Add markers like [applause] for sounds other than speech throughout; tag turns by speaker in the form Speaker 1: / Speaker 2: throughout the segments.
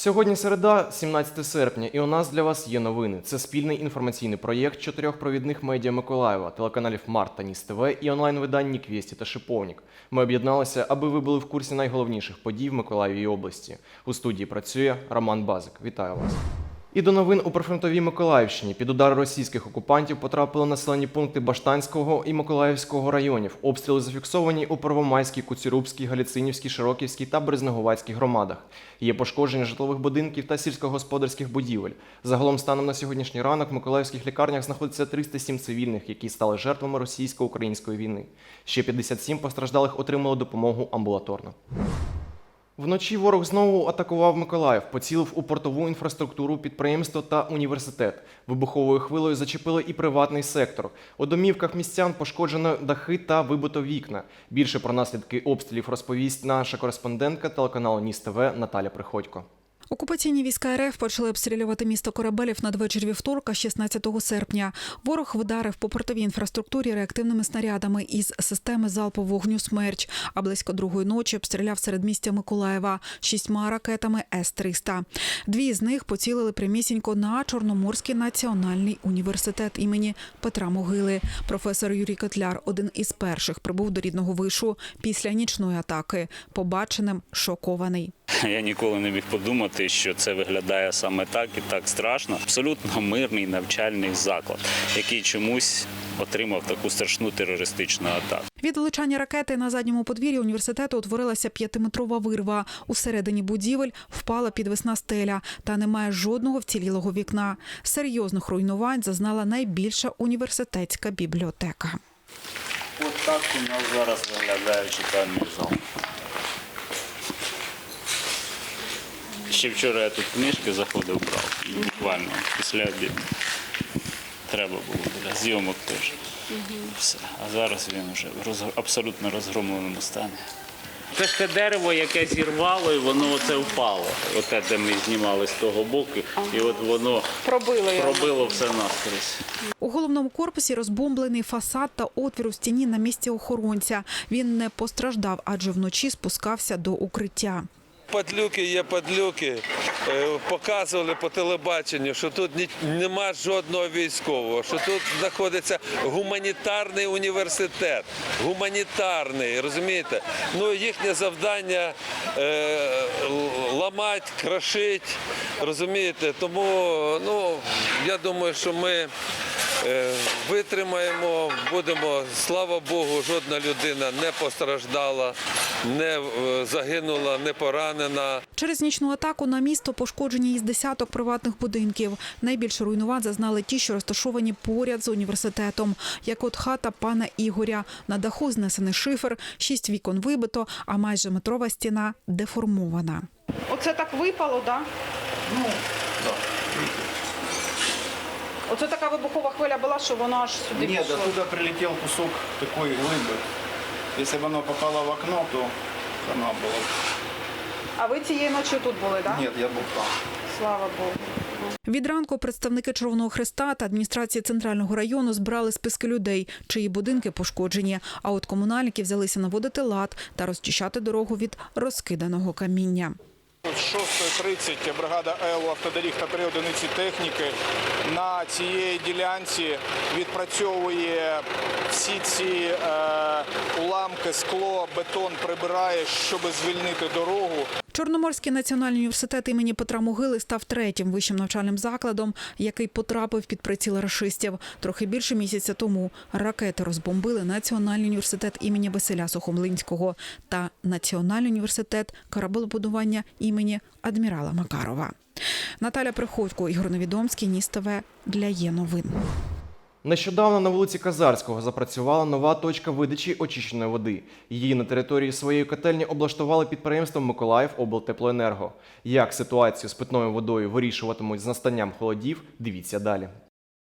Speaker 1: Сьогодні середа, 17 серпня, і у нас для вас є новини. Це спільний інформаційний проєкт чотирьох провідних медіа Миколаєва, телеканалів Март та Ніс ТВ і онлайн-видань Ніквєсті та Шиповнік. Ми об'єдналися, аби ви були в курсі найголовніших подій в Миколаєві області. У студії працює Роман Базик. Вітаю вас. І до новин у прифронтовій Миколаївщині під удар російських окупантів потрапили населені пункти Баштанського і Миколаївського районів. Обстріли зафіксовані у Первомайській, Куцюрубській, Галіцинівській, Широківській та Березнеговацькій громадах. Є пошкодження житлових будинків та сільськогосподарських будівель. Загалом станом на сьогоднішній ранок в миколаївських лікарнях знаходиться 307 цивільних, які стали жертвами російсько-української війни. Ще 57 постраждалих отримали допомогу амбулаторно. Вночі ворог знову атакував Миколаїв, поцілив у портову інфраструктуру, підприємство та університет. Вибуховою хвилою зачепили і приватний сектор. У домівках містян пошкоджено дахи та вибито вікна. Більше про наслідки обстрілів розповість наша кореспондентка телеканалу Ніс ТВ Наталя Приходько.
Speaker 2: Окупаційні війська РФ почали обстрілювати місто Корабелів надвечір вівторка, 16 серпня. Ворог вдарив по портовій інфраструктурі реактивними снарядами із системи залпового вогню «Смерч», а близько другої ночі обстріляв середмістя Миколаєва шістьма ракетами С-300. Дві з них поцілили прямісінько на Чорноморський національний університет імені Петра Могили. Професор Юрій Котляр, один із перших, прибув до рідного вишу після нічної атаки. Побаченим шокований. [laughs]
Speaker 3: Я ніколи не міг подумати, що це виглядає саме так і так страшно. Абсолютно мирний навчальний заклад, який чомусь отримав таку страшну терористичну атаку.
Speaker 2: Від влучання ракети на задньому подвір'ї університету утворилася п'ятиметрова вирва. Усередині будівель впала підвесна стеля, та немає жодного вцілілого вікна. Серйозних руйнувань зазнала найбільша університетська бібліотека.
Speaker 3: От у нас зараз виглядає читальний зал. Ще вчора я тут книжки заходив, брав. І буквально після обіду. Треба було для зйомок теж. Все. А зараз він вже в роз... абсолютно розгромленому стані. Це ж те дерево, яке зірвало, і воно оце впало. Оте, де ми знімали з того боку, і от воно
Speaker 4: Пробило
Speaker 3: пробило все наскрізь.
Speaker 2: У головному корпусі розбомблений фасад та отвір у стіні на місці охоронця. Він не постраждав, адже вночі спускався до укриття.
Speaker 5: Падлюки є падлюки. Е, Показували по телебаченню, що тут нема жодного військового, що тут знаходиться гуманітарний університет. Гуманітарний, розумієте? Ну їхнє завдання е, ламати, крошити, розумієте? Тому ну, я думаю, що ми. Е, Витримаємо, будемо, слава Богу, жодна людина не постраждала, не е, загинула, не поранена.
Speaker 2: Через нічну атаку на місто пошкоджені із десяток приватних будинків. Найбільше руйнувань зазнали ті, що розташовані поряд з університетом, як от хата пана Ігоря. На даху знесений шифер, шість вікон вибито, а майже метрова стіна деформована.
Speaker 4: Оце так випало, да? Ну, Оце така вибухова хвиля була, що воно аж сюди
Speaker 6: Нет,
Speaker 4: пішло.
Speaker 6: оттуда прилетел кусок такой глыбы. Если бы оно попало в окно, то хана было. бы.
Speaker 4: А ви цієї ночі тут були, так? Да?
Speaker 6: Нет, я был там.
Speaker 4: Слава Богу.
Speaker 2: Від ранку представники Червоного Хреста та адміністрації центрального району збирали списки людей, чиї будинки пошкоджені. А от комунальники взялися наводити лад та розчищати дорогу від розкиданого каміння.
Speaker 6: З 6.30 бригада ЕЛУ автодоріг та три одиниці техніки на цієї ділянці відпрацьовує всі ці е, уламки, скло, бетон прибирає, щоб звільнити дорогу.
Speaker 2: Чорноморський національний університет імені Петра Могили став третім вищим навчальним закладом, який потрапив під приціл рашистів. Трохи більше місяця тому ракети розбомбили Національний університет імені Василя Сухомлинського та Національний університет кораблебудування імені адмірала Макарова. Наталя Приходько, Ігор Невідомський, Ністове для є новин.
Speaker 1: Нещодавно на вулиці Казарського запрацювала нова точка видачі очищеної води. Її на території своєї котельні облаштували підприємство Миколаїв облтеплоенерго. Як ситуацію з питною водою вирішуватимуть з настанням холодів, дивіться далі.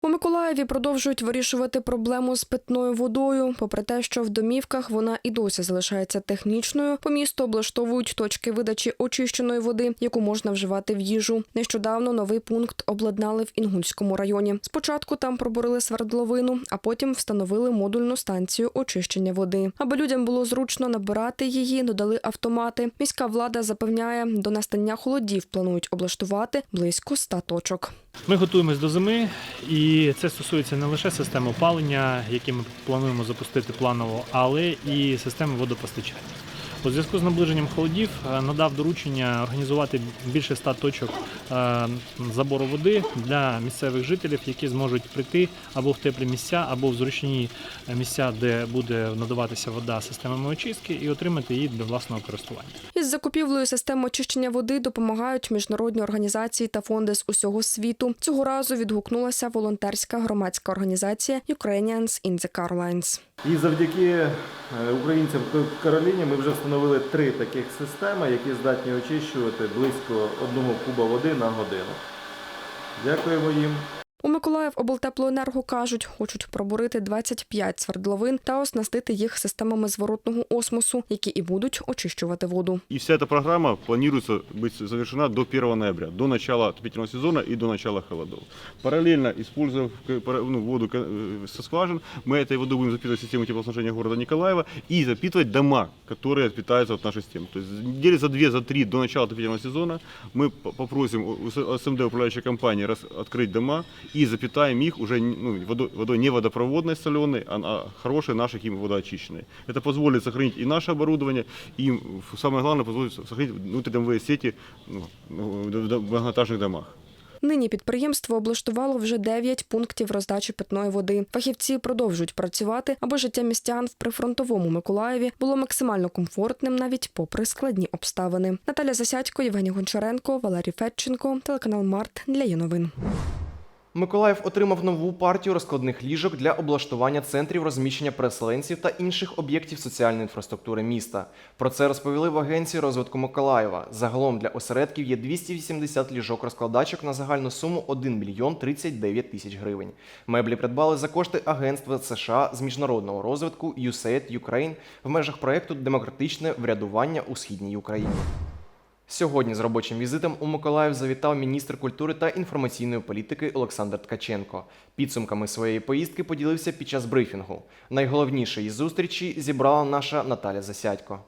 Speaker 7: У Миколаєві продовжують вирішувати проблему з питною водою. Попри те, що в домівках вона і досі залишається технічною, по місту облаштовують точки видачі очищеної води, яку можна вживати в їжу. Нещодавно новий пункт обладнали в Інгульському районі. Спочатку там пробурили свердловину, а потім встановили модульну станцію очищення води. Аби людям було зручно набирати її, додали автомати. Міська влада запевняє, до настання холодів планують облаштувати близько ста точок.
Speaker 8: Ми готуємось до зими, і це стосується не лише системи опалення, які ми плануємо запустити планово, але і системи водопостачання. У зв'язку з наближенням холодів е, надав доручення організувати більше ста точок е, забору води для місцевих жителів, які зможуть прийти або в теплі місця, або в зручні е, місця, де буде надаватися вода системами очистки, і отримати її для власного користування.
Speaker 7: Із закупівлею систем очищення води допомагають міжнародні організації та фонди з усього світу. Цього разу відгукнулася волонтерська громадська організація Ukrainians in the Carolines.
Speaker 9: І завдяки українцям в Кароліні ми вже встановили три таких системи, які здатні очищувати близько одного куба води на годину. Дякуємо їм.
Speaker 7: У Миколаїв облтеплоенерго кажуть, хочуть пробурити 25 свердловин та оснастити їх системами зворотного осмосу, які і будуть очищувати воду.
Speaker 10: И вся эта программа планируется быть завершена до 1 ноября, до начала отопительного сезона и до начала холодов. Параллельно, используя к- пара- ну, воду к- э, со скважин, мы этой водой будем запитывать систему теплоснабжения города Николаева и запитывать дома, которые питаются от нашей системы. То есть недели за две, за три до начала отопительного сезона мы п- попросим у у СМД управляющей компании раз- открыть дома и запитаем их уже ну, водой, водой не водопроводной соленой, а, а хорошей нашей хим- водоочищенной. Это позволит сохранить и наше оборудование, и м, самое главное, позволит сохранить внутридомовые сети ну, в в- в многоэтажных домах.
Speaker 7: Нині підприємство облаштувало вже 9 пунктів роздачі питної води. Фахівці продовжують працювати, аби життя містян в прифронтовому Миколаєві було максимально комфортним навіть попри складні обставини. Наталя Засядько, Євгеній Гончаренко, Валерій Федченко, телеканал Март для є новин.
Speaker 1: Миколаїв отримав нову партію розкладних ліжок для облаштування центрів розміщення переселенців та інших об'єктів соціальної інфраструктури міста. Про це розповіли в агенції розвитку Миколаєва. Загалом для осередків є 280 ліжок розкладачок на загальну суму 1 мільйон 39 тисяч гривень. Меблі придбали за кошти агентства США з міжнародного розвитку USAID Ukraine в межах проєкту Демократичне врядування у східній Україні. Сьогодні з робочим візитом у Миколаїв завітав міністр культури та інформаційної політики Олександр Ткаченко. Підсумками своєї поїздки поділився під час брифінгу. Найголовніше із зустрічі зібрала наша Наталя Засядько.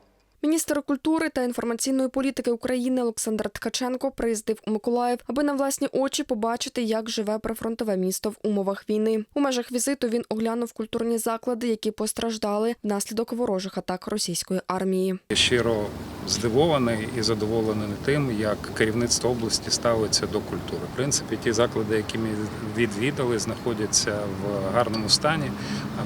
Speaker 7: Міністр культури та інформаційної політики України Олександр Ткаченко приїздив у Миколаїв, аби на власні очі побачити, як живе прифронтове місто в умовах війни. У межах візиту він оглянув культурні заклади, які постраждали внаслідок ворожих атак російської армії.
Speaker 11: Я щиро здивований і задоволений тим, як керівництво області ставиться до культури. В принципі, ті заклади, які ми відвідали, знаходяться в гарному стані.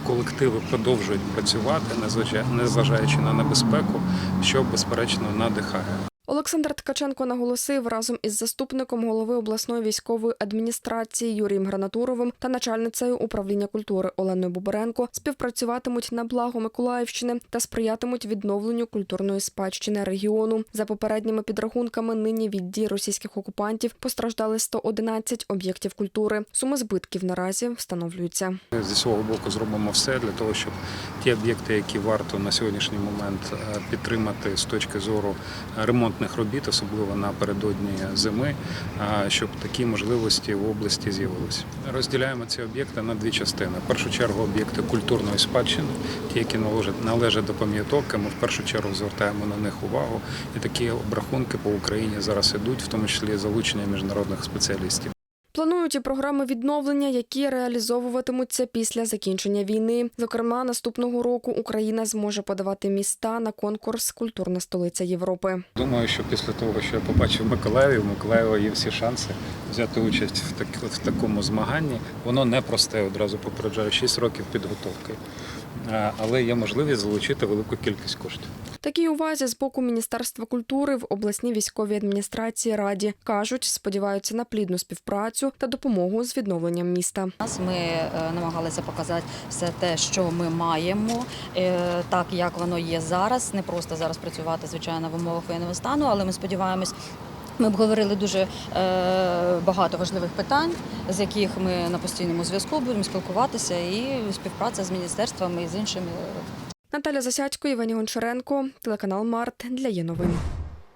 Speaker 11: Колективи продовжують працювати, незважа- незважаючи на небезпеку, що безперечно надихає.
Speaker 7: Олександр Ткаченко наголосив разом із заступником голови обласної військової адміністрації Юрієм Гранатуровим та начальницею управління культури Оленою Бубаренко співпрацюватимуть на благо Миколаївщини та сприятимуть відновленню культурної спадщини регіону. За попередніми підрахунками, нині від дій російських окупантів постраждали 111 об'єктів культури. Суми збитків наразі встановлюються.
Speaker 11: Зі свого боку зробимо все для того, щоб ті об'єкти, які варто на сьогоднішній момент е, підтримати з точки зору ремонтних робіт, особливо напередодні зими, щоб такі можливості в області з'явилися. Розділяємо ці об'єкти на дві частини. В першу чергу об'єкти культурної спадщини, ті, які належать, до пам'яток, ми в першу чергу звертаємо на них увагу. І такі обрахунки по Україні зараз ідуть, в тому числі залучення міжнародних спеціалістів.
Speaker 7: Планують і програми відновлення, які реалізовуватимуться після закінчення війни. Зокрема, наступного року Україна зможе подавати міста на конкурс Культурна столиця Європи.
Speaker 11: Думаю, що після того, що я побачив в Миколаєві, у Миколаєва є всі шанси взяти участь в, так, в такому змаганні. Воно не просте, одразу попереджаю, 6 років підготовки. А, Але є можливість залучити велику кількість коштів.
Speaker 7: Такій увазі з боку Міністерства культури в обласній військовій адміністрації раді кажуть, сподіваються на плідну співпрацю та допомогу з відновленням міста.
Speaker 12: Нас ми е, намагалися показати все те, що ми маємо, е, так як воно є зараз. Не просто зараз працювати, звичайно, в умовах воєнного стану, але ми сподіваємось. Ми обговорили дуже е, багато важливих питань, з яких ми на постійному зв'язку будемо спілкуватися, і співпраця з міністерствами і з іншими
Speaker 7: Наталя Засядько, Івані Гончаренко, телеканал Март для є новин.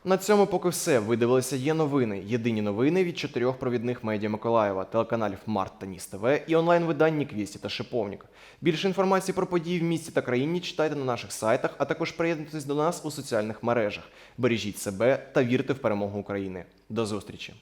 Speaker 1: На цьому поки все. Ви дивилися є новини. Єдині новини від чотирьох провідних медіа Миколаєва, телеканалів Март та Ніс ТВ і онлайн-видань Квісті та Шиповник. Більше інформації про події в місті та країні читайте на наших сайтах, а також приєднуйтесь до нас у соціальних мережах. Бережіть себе та вірте в перемогу України. До зустрічі!